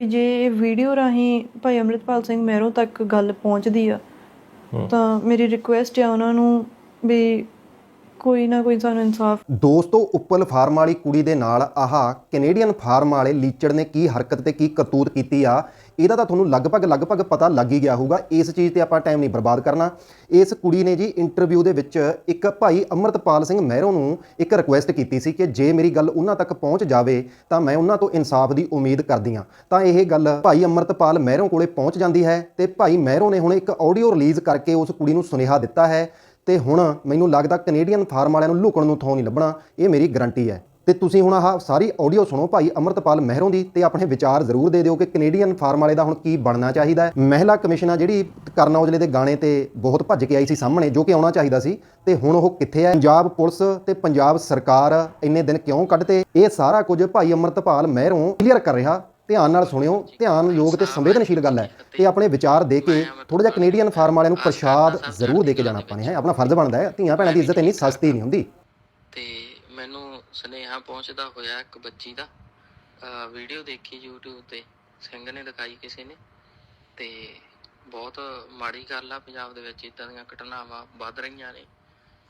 ਕਿ ਜੇ ਵੀਡੀਓ ਰਾਹੀਂ ਭਾਈ ਅੰਮ੍ਰਿਤਪਾਲ ਸਿੰਘ ਮਹਿਰੋਂ ਤੱਕ ਗੱਲ ਪਹੁੰਚਦੀ ਆ ਤਾਂ ਮੇਰੀ ਰਿਕੁਐਸਟ ਹੈ ਉਹਨਾਂ ਨੂੰ ਵੀ ਕੋਈ ਨਾ ਕੋਈ ਸਾਨੂੰ ਇਨਸਾਫ ਦੋਸਤੋ ਉੱਪਲ ਫਾਰਮ ਵਾਲੀ ਕੁੜੀ ਦੇ ਨਾਲ ਆਹ ਕੈਨੇਡੀਅਨ ਫਾਰਮ ਵਾਲੇ ਲੀਚੜ ਨੇ ਕੀ ਹਰਕਤ ਤੇ ਕੀ ਕਰਤੂਤ ਕੀਤੀ ਆ ਇਹਦਾ ਤਾਂ ਤੁਹਾਨੂੰ ਲਗਭਗ ਲਗਭਗ ਪਤਾ ਲੱਗ ਹੀ ਗਿਆ ਹੋਊਗਾ, ਇਸ ਚੀਜ਼ ਤੇ ਆਪਾਂ ਟਾਈਮ ਨਹੀਂ ਬਰਬਾਦ ਕਰਨਾ। ਇਸ ਕੁੜੀ ਨੇ ਜੀ ਇੰਟਰਵਿਊ ਦੇ ਵਿੱਚ ਇੱਕ ਭਾਈ ਅਮਰਤਪਾਲ ਸਿੰਘ ਮਹਿਰੋਂ ਨੂੰ ਇੱਕ ਰਿਕੁਐਸਟ ਕੀਤੀ ਸੀ ਕਿ ਜੇ ਮੇਰੀ ਗੱਲ ਉਹਨਾਂ ਤੱਕ ਪਹੁੰਚ ਜਾਵੇ, ਤਾਂ ਮੈਂ ਉਹਨਾਂ ਤੋਂ ਇਨਸਾਫ ਦੀ ਉਮੀਦ ਕਰਦੀ ਹਾਂ। ਤਾਂ ਇਹ ਗੱਲ ਭਾਈ ਅਮਰਤਪਾਲ ਮਹਿਰੋਂ ਕੋਲੇ ਪਹੁੰਚ ਜਾਂਦੀ ਹੈ ਤੇ ਭਾਈ ਮਹਿਰੋਂ ਨੇ ਹੁਣ ਇੱਕ ਆਡੀਓ ਰਿਲੀਜ਼ ਕਰਕੇ ਉਸ ਕੁੜੀ ਨੂੰ ਸੁਨੇਹਾ ਦਿੱਤਾ ਹੈ ਤੇ ਹੁਣ ਮੈਨੂੰ ਲੱਗਦਾ ਕੈਨੇਡੀਅਨ ਫਾਰਮ ਵਾਲਿਆਂ ਨੂੰ ਲੁਕਣ ਨੂੰ ਥਾਂ ਨਹੀਂ ਲੱਭਣਾ, ਇਹ ਮੇਰੀ ਗਾਰੰਟੀ ਹੈ। ਤੇ ਤੁਸੀਂ ਹੁਣ ਆਹ ਸਾਰੀ ਆਡੀਓ ਸੁਣੋ ਭਾਈ ਅਮਰਤਪਾਲ ਮਹਿਰੋਂ ਦੀ ਤੇ ਆਪਣੇ ਵਿਚਾਰ ਜ਼ਰੂਰ ਦੇ ਦਿਓ ਕਿ ਕੈਨੇਡੀਅਨ ਫਾਰਮ ਵਾਲੇ ਦਾ ਹੁਣ ਕੀ ਬਣਨਾ ਚਾਹੀਦਾ ਹੈ। ਮਹਿਲਾ ਕਮਿਸ਼ਨ ਆ ਜਿਹੜੀ ਕਰਨ ਔਜਲੇ ਦੇ ਗਾਣੇ ਤੇ ਬਹੁਤ ਭੱਜ ਕੇ ਆਈ ਸੀ ਸਾਹਮਣੇ, ਜੋ ਕਿ ਆਉਣਾ ਚਾਹੀਦਾ ਸੀ। ਤੇ ਹੁਣ ਉਹ ਕਿੱਥੇ ਹੈ? ਪੰਜਾਬ ਪੁਲਿਸ ਤੇ ਪੰਜਾਬ ਸਰਕਾਰ ਇੰਨੇ ਦਿਨ ਕਿਉਂ ਕੱਢਤੇ? ਇਹ ਸਾਰਾ ਕੁਝ ਭਾਈ ਅਮਰਤਪਾਲ ਮਹਿਰੋਂ ਕਲੀਅਰ ਕਰ ਰਿਹਾ। ਧਿਆਨ ਨਾਲ ਸੁਣਿਓ, ਧਿਆਨ ਯੋਗ ਤੇ ਸੰਵੇਦਨਸ਼ੀਲ ਗੱਲ ਹੈ ਤੇ ਆਪਣੇ ਵਿਚਾਰ ਦੇ ਕੇ ਥੋੜਾ ਜਿਹਾ ਕੈਨੇਡੀਅਨ ਫਾਰਮ ਵਾਲਿਆਂ ਨੂੰ ਪ੍ਰਸ਼ਾਦ ਜ਼ਰੂਰ ਦੇ ਕੇ ਜਾਣਾ ਆਪਾਂ ਨੇ, ਹੈ। ਆਪਣਾ ਫਰਜ਼ ਬਣਦਾ ਹੈ। ਧੀਆਂ ਭੈਣਾਂ ਦੀ ਇੱਜ਼ਤ ਇੰਨੀ ਸਸਤੀ ਨਹੀਂ ਹੁੰਦੀ। ਸੁਨੇਹਾ ਪਹੁੰਚਦਾ ਹੋਇਆ ਇੱਕ ਬੱਚੀ ਦਾ। ਵੀਡੀਓ ਦੇਖੀ YouTube ਤੇ। ਸਿੰਘ ਨੇ ਦਿਖਾਈ ਕਿਸੇ ਨੇ। ਤੇ ਬਹੁਤ ਮਾੜੀ ਗੱਲ ਆ, ਪੰਜਾਬ ਦੇ ਵਿੱਚ ਇਦਾਂ ਦੀਆਂ ਘਟਨਾਵਾਂ ਵੱਧ ਰਹੀਆਂ ਨੇ।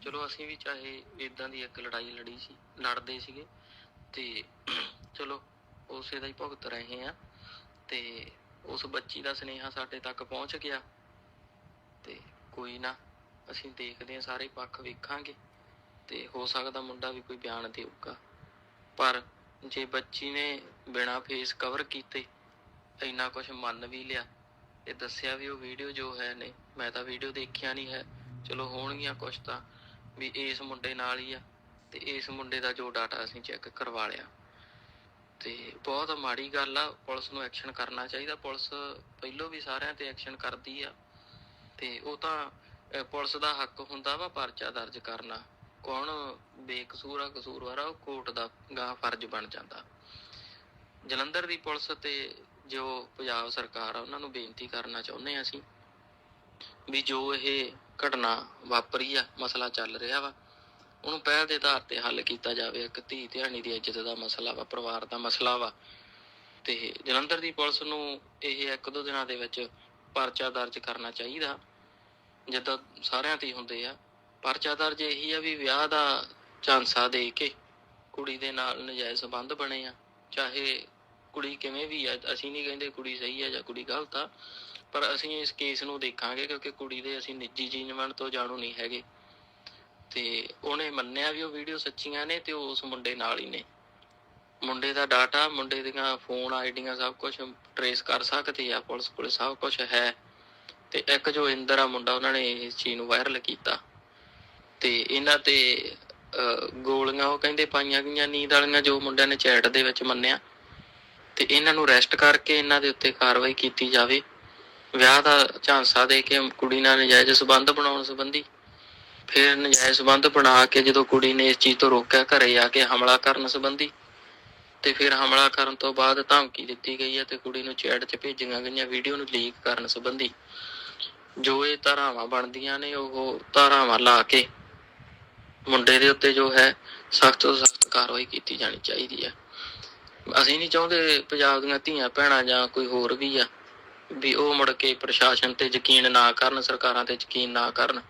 ਚਲੋ ਅਸੀਂ ਵੀ ਚਾਹੇ ਇਦਾਂ ਦੀ ਇੱਕ ਲੜਾਈ ਲੜੀ ਸੀ, ਲੜਦੇ ਸੀਗੇ। ਤੇ ਚਲੋ ਉਸੇ ਦਾ ਹੀ ਭੁਗਤ ਰਹੇ ਆ ਤੇ ਉਸ ਬੱਚੀ ਦਾ ਸੁਨੇਹਾ ਸਾਡੇ ਤੱਕ ਪਹੁੰਚ ਗਿਆ। ਤੇ ਕੋਈ ਨਾ, ਅਸੀਂ ਦੇਖਦੇ ਹਾਂ, ਸਾਰੇ ਪੱਖ ਵੇਖਾਂਗੇ। ਤੇ ਹੋ ਸਕਦਾ ਮੁੰਡਾ ਵੀ ਕੋਈ ਬਿਆਨ ਦੇਊਗਾ। ਪਰ ਜੇ ਬੱਚੀ ਨੇ ਬਿਨਾ ਫੇਸ ਕਵਰ ਕੀਤੇ ਇੰਨਾ ਕੁਝ ਮੰਨ ਵੀ ਲਿਆ ਤੇ ਦੱਸਿਆ ਵੀ ਉਹ ਵੀਡੀਓ ਜੋ ਹੈ ਨੇ, ਮੈਂ ਤਾਂ ਵੀਡੀਓ ਦੇਖਿਆ ਨਹੀਂ ਹੈ, ਚਲੋ ਹੋਣਗੀਆਂ ਕੁਝ ਤਾਂ, ਵੀ ਇਸ ਮੁੰਡੇ ਨਾਲ ਹੀ ਆ ਤੇ ਇਸ ਮੁੰਡੇ ਦਾ ਜੋ ਡਾਟਾ ਅਸੀਂ ਚੈੱਕ ਕਰਵਾ ਲਿਆ। ਤੇ ਬਹੁਤ ਮਾੜੀ ਗੱਲ ਆ, ਪੁਲਿਸ ਨੂੰ ਐਕਸ਼ਨ ਕਰਨਾ ਚਾਹੀਦਾ। ਪੁਲਿਸ ਪਹਿਲੋਂ ਵੀ ਸਾਰਿਆਂ ਤੇ ਐਕਸ਼ਨ ਕਰਦੀ ਆ ਤੇ ਉਹ ਤਾਂ ਪੁਲਿਸ ਦਾ ਹੱਕ ਹੁੰਦਾ ਵਾ ਪਰਚਾ ਦਰਜ ਕਰਨਾ। ਕੌਣ ਬੇਕਸੂਰ ਆ, ਕਸੂਰਵਾਰ ਆ, ਉਹ ਕੋਰਟ ਦਾ ਗਾਹ ਫਰਜ਼ ਬਣ ਜਾਂਦਾ। ਜਲੰਧਰ ਦੀ ਪੁਲਿਸ ਤੇ ਜੋ ਪੰਜਾਬ ਸਰਕਾਰ ਆ, ਉਹਨਾਂ ਨੂੰ ਬੇਨਤੀ ਕਰਨਾ ਚਾਹੁੰਦੇ ਆ ਅਸੀਂ ਵੀ ਜੋ ਇਹ ਘਟਨਾ ਵਾਪਰੀ ਆ, ਮਸਲਾ ਚੱਲ ਰਿਹਾ ਵਾ, ਉਹਨੂੰ ਪਹਿਲ ਦੇ ਆਧਾਰ ਤੇ ਹੱਲ ਕੀਤਾ ਜਾਵੇ। ਇੱਕ ਧੀ ਧਿਆਣੀ ਦੀ ਇੱਜ਼ਤ ਦਾ ਮਸਲਾ ਵਾ, ਪਰਿਵਾਰ ਦਾ ਮਸਲਾ ਵਾ। ਤੇ ਜਲੰਧਰ ਦੀ ਪੁਲਿਸ ਨੂੰ ਇਹ ਇੱਕ ਦੋ ਦਿਨਾਂ ਦੇ ਵਿੱਚ ਪਰਚਾ ਦਰਜ ਕਰਨਾ ਚਾਹੀਦਾ। ਜਿੱਦਾਂ ਸਾਰਿਆਂ ਤੇ ਹੁੰਦੇ ਆ। ਪਰਚਾ ਦਰਜ ਇਹੀ ਆ ਵੀ ਵਿਆਹ ਦਾ ਝਾਂਸਾ ਦੇ ਕੇ ਕੁੜੀ ਦੇ ਨਾਲ ਨਜਾਇਜ਼ ਸੰਬੰਧ ਬਣੇ ਆ, ਚਾਹੇ ਕੁੜੀ ਕਿਵੇਂ ਵੀ ਆ, ਅਸੀਂ ਨਹੀਂ ਕਹਿੰਦੇ ਕੁੜੀ ਸਹੀ ਆ ਜਾਂ ਕੁੜੀ ਗਲਤ ਆ, ਪਰ ਅਸੀਂ ਇਸ ਕੇਸ ਨੂੰ ਦੇਖਾਂਗੇ ਕਿਉਂਕਿ ਕੁੜੀ ਦੇ ਅਸੀਂ ਨਿੱਜੀ ਜੀਵਨ ਤੋਂ ਜਾਣੂ ਨਹੀਂ ਹੈਗੇ। ਤੇ ਉਹਨੇ ਮੰਨਿਆ ਵੀ ਉਹ ਵੀਡੀਓ ਸੱਚੀਆਂ ਨੇ ਤੇ ਉਹ ਉਸ ਮੁੰਡੇ ਨਾਲ ਹੀ ਨੇ। ਮੁੰਡੇ ਦਾ ਡਾਟਾ ਮੁੰਡੇ ਦੀਆਂ ਫੋਨ ਆਈਡੀਆਂ ਸਭ ਕੁਝ ਟਰੇਸ ਕਰ ਸਕਦੇ ਆ, ਪੁਲਿਸ ਕੋਲ ਸਭ ਕੁਝ ਹੈ। ਤੇ ਇੱਕ ਜੋ ਇੰਦਰ ਆ ਮੁੰਡਾ, ਉਹਨਾਂ ਨੇ ਇਸ ਚੀਜ਼ ਨੂੰ ਵਾਇਰਲ ਕੀਤਾ। ਤੇ ਇਹਨਾਂ ਤੇ ਗੋਲੀਆਂ, ਉਹ ਕਹਿੰਦੇ ਪਾਈਆਂ ਗਈਆਂ ਨੀਂਦ ਵਾਲੀਆਂ ਜੋ ਮੁੰਡਿਆਂ ਨੇ ਚੈਟ ਦੇ ਵਿੱਚ ਮੰਨਿਆ। ਤੇ ਇਹਨਾਂ ਨੂੰ ਅਰੈਸਟ ਕਰਕੇ ਇਹਨਾਂ ਦੇ ਉੱਤੇ ਕਾਰਵਾਈ ਕੀਤੀ ਜਾਵੇ। ਵਿਆਹ ਦਾ ਝਾਂਸਾ ਦੇ ਕੇ ਕੁੜੀ ਨਾਲ ਨਜਾਇਜ਼ ਸਬੰਧ ਬਣਾਉਣ ਸੰਬੰਧੀ। ਫਿਰ ਨਜਾਇਜ਼ ਸਬੰਧ ਬਣਾ ਕੇ ਜਦੋਂ ਕੁੜੀ ਨੇ ਇਸ ਚੀਜ਼ ਤੋਂ ਰੋਕਿਆ, ਘਰੇ ਆ ਕੇ ਹਮਲਾ ਕਰਨ ਸੰਬੰਧੀ। ਤੇ ਫਿਰ ਹਮਲਾ ਕਰਨ ਤੋਂ ਬਾਅਦ ਧਮਕੀ ਦਿੱਤੀ ਗਈ ਹੈ ਤੇ ਕੁੜੀ ਨੂੰ ਚੈਟ 'ਚ ਭੇਜੀਆਂ ਗਈਆਂ ਵੀਡੀਓ ਨੂੰ ਲੀਕ ਕਰਨ ਸੰਬੰਧੀ। ਜੋ ਇਹ ਧਾਰਾਵਾਂ ਬਣਦੀਆਂ ਨੇ, ਉਹ ਧਾਰਾਵਾਂ ਲਾ ਕੇ ਮੁੰਡੇ ਦੇ ਉੱਤੇ ਜੋ ਹੈ ਸਖਤ ਤੋਂ ਸਖਤ ਕਾਰਵਾਈ ਕੀਤੀ ਜਾਣੀ ਚਾਹੀਦੀ ਹੈ ਅਸੀਂ ਨਹੀਂ ਚਾਹੁੰਦੇ ਪੰਜਾਬ ਦੀਆਂ ਧੀਆਂ ਭੈਣਾਂ ਜਾਂ ਕੋਈ ਹੋਰ ਵੀ ਆ, ਵੀ ਉਹ ਮੁੜ ਕੇ ਪ੍ਰਸ਼ਾਸਨ ਤੇ ਯਕੀਨ ਨਾ ਕਰਨ, ਸਰਕਾਰਾਂ ਤੇ ਯਕੀਨ ਨਾ ਕਰਨ।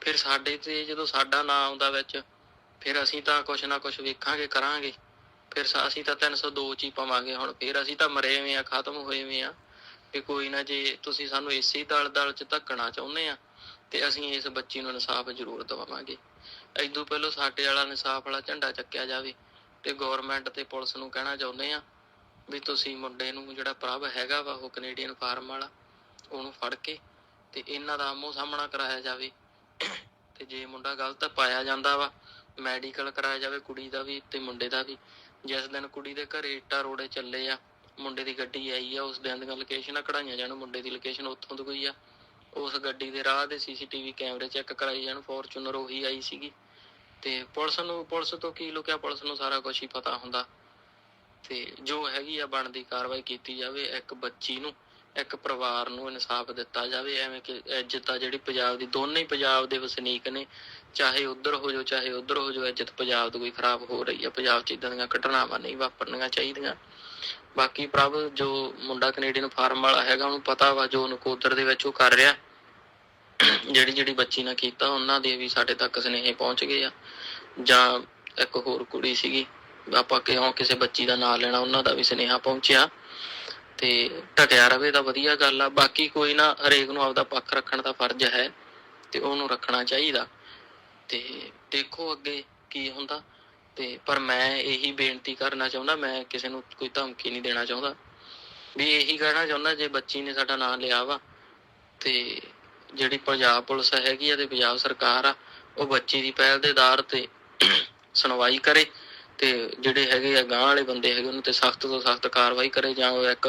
ਫਿਰ ਸਾਡੇ ਤੇ ਜਦੋਂ ਸਾਡਾ ਨਾਂ ਆਉਂਦਾ ਵਿੱਚ, ਫਿਰ ਅਸੀਂ ਤਾਂ ਕੁਛ ਨਾ ਕੁਛ ਵੇਖਾਂਗੇ, ਕਰਾਂਗੇ। ਫਿਰ ਅਸੀਂ ਤਾਂ 302 ਚ ਹੀ ਪਾਵਾਂਗੇ ਹੁਣ, ਫਿਰ ਅਸੀਂ ਤਾਂ ਮਰੇ ਹੋਏ ਆ, ਖਤਮ ਹੋਏ ਹੋਏ ਆ। ਵੀ ਕੋਈ ਨਾ ਜੇ ਤੁਸੀਂ ਸਾਨੂੰ ਇਸੇ ਦਲ ਦਲ ਚ ਧੱਕਣਾ ਚਾਹੁੰਦੇ ਆ, ਤੇ ਅਸੀਂ ਇਸ ਬੱਚੀ ਨੂੰ ਇਨਸਾਫ ਜ਼ਰੂਰ ਦਵਾਵਾਂਗੇ ਐਦੋਂ ਪਹਿਲਾਂ ਸਾਡੇ ਵਾਲਾ ਇਨਸਾਫ ਵਾਲਾ ਝੰਡਾ ਚੱਕਿਆ ਜਾਵੇ ਤੇ ਗਵਰਨਮੈਂਟ ਤੇ ਪੁਲਿਸ ਨੂੰ ਕਹਿਣਾ ਚਾਹੁੰਦੇ ਆ ਵੀ ਤੁਸੀਂ ਮੁੰਡੇ ਨੂੰ ਜਿਹੜਾ ਪ੍ਰਭ ਹੈਗਾ ਵਾ ਉਹ ਕੈਨੇਡੀਅਨ ਫਾਰਮ ਵਾਲਾ, ਉਹਨੂੰ ਫੜ ਕੇ ਤੇ ਇਹਨਾਂ ਦਾ ਆਮੋ ਸਾਹਮਣਾ ਕਰਾਇਆ ਜਾਵੇ ਤੇ ਜੇ ਮੁੰਡਾ ਗਲਤ ਪਾਇਆ ਜਾਂਦਾ ਵਾ ਮੈਡੀਕਲ ਕਰਾਇਆ ਜਾਵੇ ਕੁੜੀ ਦਾ ਵੀ ਤੇ ਮੁੰਡੇ ਦਾ ਵੀ, ਜਿਸ ਦਿਨ ਕੁੜੀ ਦੇ ਘਰੇ ਇੱਟਾਂ ਰੋੜੇ ਚੱਲੇ ਆ, ਮੁੰਡੇ ਦੀ ਗੱਡੀ ਆਈ ਆ, ਉਸ ਦਿਨ ਦੀਆਂ ਲੋਕੇਸ਼ਨਾਂ ਕਢਾਈਆਂ ਜਾਣ ਮੁੰਡੇ ਦੀ ਲੋਕੇਸ਼ਨ ਉੱਥੋਂ ਦੀ ਕੋਈ ਆ ਉਸ ਗੱਡੀ ਦੇ ਰਾਹ ਦੇ ਸੀਸੀਟੀਵੀ ਕੈਮਰੇ ਚੈੱਕ ਕਰਾਈ ਜਾਣ, ਫੋਰਚੂਨਰ ਉਹੀ ਆਈ ਸੀਗੀ। ਤੇ ਪੁਲਿਸ ਨੂੰ, ਪੁਲਿਸ ਤੋਂ ਕੀ ਲੁਕਿਆ? ਪੁਲਿਸ ਨੂੰ ਸਾਰਾ ਕੁਝ ਹੀ ਪਤਾ ਹੁੰਦਾ। ਤੇ ਜੋ ਹੈਗੀ ਆ, ਬਣਦੀ ਕਾਰਵਾਈ ਕੀਤੀ ਜਾਵੇ, ਇੱਕ ਬੱਚੀ ਨੂੰ, ਇੱਕ ਪਰਿਵਾਰ ਨੂੰ ਇਨਸਾਫ ਦਿੱਤਾ ਜਾਵੇ। ਐਵੇਂ ਕਿ ਇੱਜ਼ਤ ਆ ਜਿਹੜੀ ਪੰਜਾਬ ਦੀ, ਦੋਨੇ ਹੀ ਪੰਜਾਬ ਦੇ ਵਸਨੀਕ ਨੇ। ਚਾਹੇ ਉਧਰ ਹੋ ਜਾਓ, ਚਾਹੇ ਉਧਰ ਹੋ ਜਾਓ ਇੱਜ਼ਤ ਪੰਜਾਬ ਦੀ ਕੋਈ ਖਰਾਬ ਹੋ ਰਹੀ ਆ। ਪੰਜਾਬ 'ਚ ਇਦਾਂ ਦੀਆਂ ਘਟਨਾਵਾਂ ਨਹੀਂ ਵਾਪਰਨੀਆਂ ਚਾਹੀਦੀਆਂ। ਬਾਕੀ ਪ੍ਰਭ ਜੋ ਮੁੰਡਾ ਕੈਨੇਡੀਅਨ ਫਾਰਮ ਵਾਲਾ ਹੈਗਾ, ਉਹਨੂੰ ਪਤਾ ਵਾ ਜੋ ਨਕੋਦਰ ਦੇ ਵਿੱਚ ਉਹ ਕਰ ਰਿਹਾ। ਜਿਹੜੀ ਜਿਹੜੀ ਬੱਚੀ ਨਾਲ ਕੀਤਾ, ਉਹਨਾਂ ਦੇ ਵੀ ਸਾਡੇ ਤੱਕ ਸੁਨੇਹੇ ਪਹੁੰਚ ਗਏ ਆ। ਜਾਂ ਇੱਕ ਹੋਰ ਕੁੜੀ ਸੀਗੀ, ਆਪਾਂ ਕਿਉਂ ਕਿਸੇ ਬੱਚੀ ਦਾ ਨਾਮ ਲੈਣਾ, ਉਹਨਾਂ ਦਾ ਵੀ ਸੁਨੇਹਾ ਪਹੁੰਚਿਆ। ਤੇ ਟਕਿਆ ਰਵੇ ਤਾਂ ਵਧੀਆ ਗੱਲ ਆ, ਬਾਕੀ ਕੋਈ ਨਾ, ਹਰੇਕ ਨੂੰ ਆਪਦਾ ਪੱਖ ਰੱਖਣ ਦਾ ਫਰਜ਼ ਹੈ ਤੇ ਉਹਨੂੰ ਰੱਖਣਾ ਚਾਹੀਦਾ। ਤੇ ਦੇਖੋ ਅੱਗੇ ਕੀ ਹੁੰਦਾ। ਤੇ ਪਰ ਮੈਂ ਇਹੀ ਬੇਨਤੀ ਕਰਨਾ ਚਾਹੁੰਦਾ, ਮੈਂ ਕਿਸੇ ਨੂੰ ਕੋਈ ਧਮਕੀ ਨਹੀਂ ਦੇਣਾ ਚਾਹੁੰਦਾ। ਵੀ ਇਹੀ ਕਹਿਣਾ ਚਾਹੁੰਦਾ, ਜੇ ਬੱਚੀ ਨੇ ਸਾਡਾ ਨਾਮ ਲਿਆ ਵਾ, ਤੇ ਜਿਹੜੀ ਪੰਜਾਬ ਪੁਲਿਸ ਹੈਗੀ ਆ ਤੇ ਪੰਜਾਬ ਸਰਕਾਰ ਆ, ਉਹ ਬੱਚੀ ਦੀ ਪਹਿਲ ਦੇ ਆਧਾਰ ਤੇ ਸੁਣਵਾਈ ਕਰੇ ਤੇ ਜਿਹੜੇ ਹੈਗੇ ਆ ਗਾਂਹ ਵਾਲੇ ਬੰਦੇ ਹੈਗੇ, ਉਹਨਾਂ ਤੇ ਸਖਤ ਤੋਂ ਸਖਤ ਕਾਰਵਾਈ ਕਰੇ, ਜਾਂ ਉਹ ਇੱਕ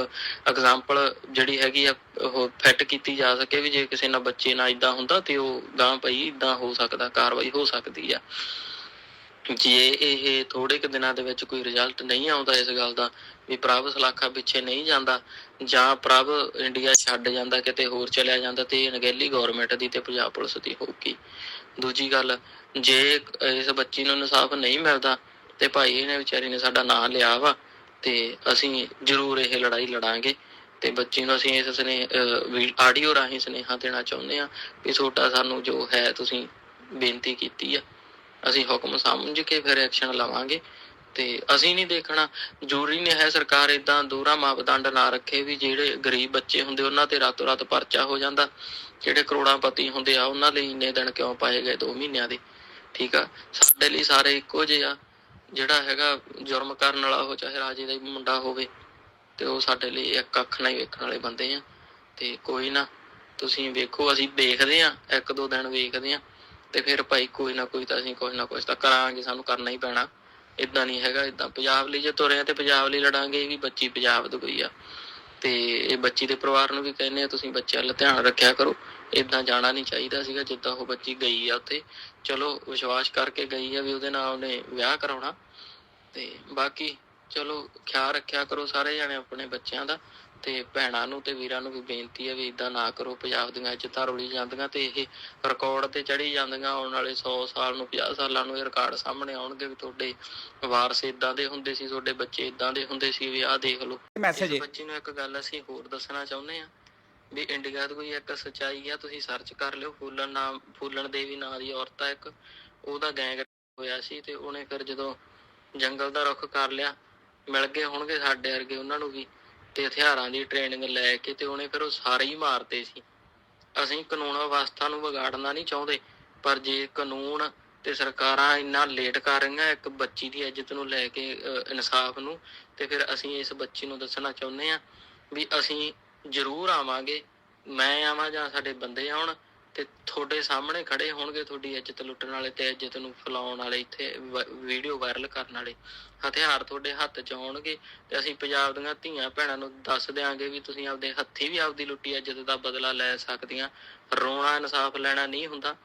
ਐਗਜ਼ਾਮਪਲ ਜਿਹੜੀ ਹੈਗੀ ਆ, ਉਹ ਫਿੱਟ ਕੀਤੀ ਜਾ ਸਕੇ ਵੀ ਜੇ ਕਿਸੇ ਨਾਲ ਬੱਚੇ ਨਾਲ ਇਦਾਂ ਹੁੰਦਾ ਤੇ ਉਹ ਗਾਂ ਪਈ ਇਦਾਂ ਹੋ ਸਕਦਾ, ਕਾਰਵਾਈ ਹੋ ਸਕਦੀ ਆ। ਜੇ ਇਹ ਥੋੜੇ ਕੁ ਦਿਨਾਂ ਦੇ ਵਿੱਚ ਕੋਈ ਰਿਜ਼ਲਟ ਨਹੀਂ ਆਉਂਦਾ ਇਸ ਗੱਲ ਦਾ ਵੀ ਪ੍ਰਭ ਸਲਾਖਾ ਪਿੱਛੇ ਨਹੀਂ ਜਾਂਦਾ ਜਾਂ ਪ੍ਰਭ ਇੰਡੀਆ ਛੱਡ ਜਾਂਦਾ, ਕਿਤੇ ਹੋਰ ਚਲਿਆ ਜਾਂਦਾ ਤੇ ਇਹ ਅਣਗਹਿਲੀ ਗਵਰਨਮੈਂਟ ਦੀ ਤੇ ਪੰਜਾਬ ਪੁਲਿਸ ਦੀ ਹੋਊਗੀ। ਦੂਜੀ ਗੱਲ, ਜੇ ਇਸ ਬੱਚੀ ਨੂੰ ਇਨਸਾਫ ਨਹੀਂ ਮਿਲਦਾ ਤੇ ਭਾਈ ਇਹਨੇ ਵਿਚਾਰੀ ਨੇ ਸਾਡਾ ਨਾਂ ਲਿਆ ਵਾ ਤੇ ਅਸੀਂ ਜ਼ਰੂਰ ਇਹ ਲੜਾਈ ਲੜਾਂਗੇ ਤੇ ਬੱਚੀ ਨੂੰ ਅਸੀਂ ਇਸ ਸਨੇ ਆਡੀਓ ਰਾਹੀਂ ਸੁਨੇਹਾ ਦੇਣਾ ਚਾਹੁੰਦੇ ਆ ਵੀ ਛੋਟਾ ਸਾਨੂੰ ਜੋ ਹੈ ਤੁਸੀਂ ਬੇਨਤੀ ਕੀਤੀ ਆ। ਅਸੀਂ ਹੁਕਮ ਸਮਝ ਕੇ ਫਿਰ ਐਕਸ਼ਨ ਲਵਾਂਗੇ। ਤੇ ਅਸੀਂ ਨਹੀਂ ਦੇਖਣਾ, ਜ਼ਰੂਰੀ ਨਹੀਂ ਹੈ ਸਰਕਾਰ ਇਦਾਂ ਦੂਰਾ ਮਾਪਦੰਡ ਨਾ ਰੱਖੇ ਵੀ ਜਿਹੜੇ ਗਰੀਬ ਬੱਚੇ ਹੁੰਦੇ, ਉਹਨਾਂ ਤੇ ਰਾਤੋਂ ਰਾਤ ਪਰਚਾ ਹੋ ਜਾਂਦਾ। ਜਿਹੜੇ ਕਰੋੜਾਂਪਤੀ ਹੁੰਦੇ ਆ, ਉਹਨਾਂ ਲਈ ਇੰਨੇ ਦਿਨ ਕਿਉਂ ਪਾਏ ਗਏ 2 ਮਹੀਨਿਆਂ ਦੇ? ਠੀਕ ਆ? ਸਾਡੇ ਲਈ ਸਾਰੇ ਇੱਕੋ ਜਿਹੇ ਆ। ਜਿਹੜਾ ਹੈਗਾ ਜੁਰਮ ਕਰਨ ਵਾਲਾ ਉਹ ਚਾਹੇ ਰਾਜੇ ਦਾ ਹੀ ਮੁੰਡਾ ਹੋਵੇ, ਤੇ ਉਹ ਸਾਡੇ ਲਈ ਇੱਕ ਅੱਖ ਨਾਲ ਹੀ ਵੇਖਣ ਵਾਲੇ ਬੰਦੇ ਆ। ਤੇ ਕੋਈ ਨਾ, ਤੁਸੀਂ ਵੇਖੋ, ਅਸੀਂ ਦੇਖਦੇ ਆ, ਇੱਕ ਦੋ ਦਿਨ ਵੇਖਦੇ ਆ। ਤੇ ਫਿਰ ਭਾਈ ਕੋਈ ਨਾ ਕੋਈ ਤਾਂ ਅਸੀਂ ਕੁਝ ਨਾ ਕੁਝ ਤਾਂ ਕਰਾਂਗੇ, ਸਾਨੂੰ ਕਰਨਾ ਹੀ ਪੈਣਾ। ਇਦਾਂ ਨਹੀਂ ਹੈਗਾ ਇਦਾਂ ਪੰਜਾਬ ਲਈ ਜੇ ਤੁਰੇ ਆ ਤੇ ਪੰਜਾਬ ਲਈ ਲੜਾਂਗੇ, ਇਹ ਵੀ ਬੱਚੀ ਪੰਜਾਬ ਦੀ ਗਈ ਆ। ਤੇ ਇਹ ਬੱਚੀ ਦੇ ਪਰਿਵਾਰ ਨੂੰ ਵੀ ਕਹਿੰਦੇ ਆ, ਤੁਸੀਂ ਬੱਚਿਆਂ ਦਾ ਧਿਆਨ ਰੱਖਿਆ ਕਰੋ। ਇਦਾਂ ਜਾਣਾ ਨਹੀਂ ਚਾਹੀਦਾ ਸੀਗਾ, ਜਿੱਦਾਂ ਉਹ ਬੱਚੀ ਗਈ ਆ ਉੱਥੇ। ਚਲੋ, ਵਿਸ਼ਵਾਸ ਕਰਕੇ ਗਈ ਆ ਵੀ ਉਹਦੇ ਨਾਲ ਉਹਨੇ ਵਿਆਹ ਕਰਾਉਣਾ। ਤੇ ਬਾਕੀ, ਚਲੋ, ਖਿਆਲ ਰੱਖਿਆ ਕਰੋ ਸਾਰੇ ਜਣੇ ਆਪਣੇ ਬੱਚਿਆਂ ਦਾ। ਤੇ ਭੈਣਾਂ ਨੂੰ ਤੇ ਵੀਰਾਂ ਨੂੰ ਵੀ ਬੇਨਤੀ ਹੈ ਵੀ ਇਦਾਂ ਨਾ ਕਰੋ ਪੰਜਾਬ ਦੀਆਂ ਇੱਜ਼ਤਾਂ ਰੁਲੀ ਜਾਂਦੀਆਂ ਤੇ ਇਹ ਰਿਕਾਰਡ ਤੇ ਚੜੀ ਜਾਂਦੀਆਂ ਆਉਣ ਵਾਲੇ 100 ਸਾਲ ਨੂੰ 50 ਸਾਲਾਂ ਨੂੰ ਇਹ ਰਿਕਾਰਡ ਸਾਹਮਣੇ ਆਉਣਗੇ ਵੀ ਤੁਹਾਡੇ ਵਾਰਸ ਇਦਾਂ ਦੇ ਹੁੰਦੇ ਸੀ ਤੁਹਾਡੇ ਬੱਚੇ ਇਦਾਂ ਦੇ ਹੁੰਦੇ ਸੀ ਵੀ ਆਹ ਦੇਖ ਲਓ। ਮੈਸੇਜ ਬੱਚੀ ਨੂੰ ਇੱਕ ਗੱਲ ਅਸੀਂ ਹੋਰ ਦੱਸਣਾ ਚਾਹੁੰਦੇ ਆ ਵੀ ਇੰਡੀਆ ਦੀ ਕੋਈ ਇੱਕ ਸੱਚਾਈ ਆ ਤੁਸੀਂ ਸਰਚ ਕਰ ਲਿਓ ਫੂਲਣ ਨਾਮ ਫੂਲਣ ਦੇਵੀ ਨਾਂ ਦੀ ਔਰਤ ਆ ਇੱਕ ਉਹਦਾ ਗੈਂਗ ਹੋਇਆ ਸੀ ਤੇ ਉਹਨੇ ਫਿਰ ਜਦੋਂ ਜੰਗਲ ਦਾ ਰੁੱਖ ਕਰ ਲਿਆ ਮਿਲ ਗਏ ਹੋਣਗੇ ਸਾਡੇ ਵਰਗੇ ਉਹਨਾਂ ਨੂੰ ਵੀ। ਤੇ ਹਥਿਆਰਾਂ ਦੀ ਟ੍ਰੇਨਿੰਗ ਲੈ ਕੇ ਤੇ ਉਹਨੇ ਫਿਰ ਉਹ ਸਾਰੇ ਹੀ ਮਾਰਤੇ ਸੀ। ਅਸੀਂ ਕਾਨੂੰਨ ਵਿਵਸਥਾ ਨੂੰ ਵਿਗਾੜਨਾ ਨਹੀਂ ਚਾਹੁੰਦੇ, ਪਰ ਜੇ ਕਾਨੂੰਨ ਤੇ ਸਰਕਾਰਾਂ ਇੰਨਾ ਲੇਟ ਕਰ ਰਹੀਆਂ, ਇੱਕ ਬੱਚੀ ਦੀ ਇੱਜ਼ਤ ਨੂੰ ਲੈ ਕੇ ਇਨਸਾਫ ਨੂੰ, ਤੇ ਫਿਰ ਅਸੀਂ ਇਸ ਬੱਚੀ ਨੂੰ ਦੱਸਣਾ ਚਾਹੁੰਦੇ ਆ ਵੀ ਅਸੀਂ ਜ਼ਰੂਰ ਆਵਾਂਗੇ, ਮੈਂ ਆਵਾਂ ਜਾਂ ਸਾਡੇ ਬੰਦੇ ਆਉਣ। ਤੇ ਤੁਹਾਡੇ ਸਾਹਮਣੇ ਖੜੇ ਹੋਣਗੇ ਤੁਹਾਡੀ ਇੱਜ਼ਤ ਲੁੱਟਣ ਵਾਲੇ ਤੇ ਇੱਜ਼ਤ ਨੂੰ ਫੈਲਾਉਣ ਵਾਲੇ ਇੱਥੇ ਵੀਡੀਓ ਵਾਇਰਲ ਕਰਨ ਵਾਲੇ। ਹਥਿਆਰ ਤੁਹਾਡੇ ਹੱਥ 'ਚ ਆਉਣਗੇ ਤੇ ਅਸੀਂ ਪੰਜਾਬ ਦੀਆਂ ਧੀਆਂ ਭੈਣਾਂ ਨੂੰ ਦੱਸ ਦਿਆਂਗੇ ਵੀ ਤੁਸੀਂ ਆਪਦੇ ਹੱਥੀਂ ਵੀ ਆਪਦੀ ਲੁੱਟੀ ਇੱਜ਼ਤ ਦਾ ਬਦਲਾ ਲੈ ਸਕਦੀਆਂ। ਰੋਣਾ ਇਨਸਾਫ ਲੈਣਾ ਨਹੀਂ ਹੁੰਦਾ।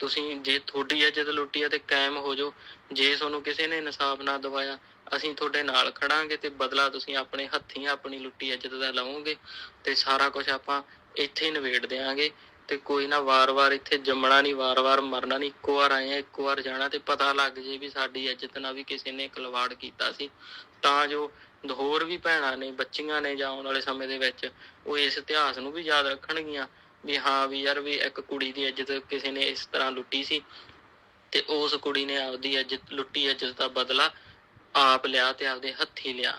ਤੁਸੀਂ ਜੇ ਤੁਹਾਡੀ ਇੱਜ਼ਤ ਲੁੱਟੀ ਹੈ ਤੇ ਕਾਇਮ ਹੋ ਜਾਓ। ਜੇ ਤੁਹਾਨੂੰ ਕਿਸੇ ਨੇ ਇਨਸਾਫ ਨਾ ਦਵਾਇਆ, ਅਸੀਂ ਤੁਹਾਡੇ ਨਾਲ ਖੜਾਂਗੇ ਤੇ ਬਦਲਾ ਤੁਸੀਂ ਆਪਣੇ ਹੱਥੀਂ ਆਪਣੀ ਲੁੱਟੀ ਇੱਜ਼ਤ ਦਾ ਲਵੋਗੇ ਤੇ ਸਾਰਾ ਕੁਝ ਆਪਾਂ ਇੱਥੇ ਹੀ ਨਿਬੇੜ ਦਿਆਂਗੇ। ਤੇ ਕੋਈ ਨਾ ਵਾਰ-ਵਾਰ ਇੱਥੇ ਜੰਮਣਾ ਨਹੀਂ, ਵਾਰ-ਵਾਰ ਮਰਨਾ ਨਹੀਂ, ਇੱਕੋ ਵਾਰ ਆਏ ਆ, ਇੱਕੋ ਵਾਰ ਜਾਣਾ ਤੇ ਪਤਾ ਲੱਗ ਜੇ ਵੀ ਸਾਡੀ ਇੱਜ਼ਤ ਨਾਲ ਵੀ ਕਿਸੇ ਨੇ ਖਿਲਵਾੜ ਕੀਤਾ ਸੀ। ਤਾਂ ਜੋ ਹੋਰ ਵੀ ਭੈਣਾਂ ਨੇ, ਬੱਚੀਆਂ ਨੇ ਜਾਂ ਆਉਣ ਵਾਲੇ ਸਮੇਂ ਦੇ ਵਿੱਚ ਉਹ ਇਸ ਇਤਿਹਾਸ ਨੂੰ ਵੀ ਯਾਦ ਰੱਖਣਗੀਆਂ ਵੀ ਹਾਂ ਵੀ ਯਾਰ ਵੀ ਇੱਕ ਕੁੜੀ ਦੀ ਇੱਜ਼ਤ ਕਿਸੇ ਨੇ ਇਸ ਤਰ੍ਹਾਂ ਲੁੱਟੀ ਸੀ ਤੇ ਉਸ ਕੁੜੀ ਨੇ ਆਪਦੀ ਇੱਜ਼ਤ, ਲੁੱਟੀ ਇੱਜ਼ਤ ਦਾ ਬਦਲਾ ਆਪ ਲਿਆ ਤੇ ਆਪਦੇ ਹੱਥੀ ਲਿਆ।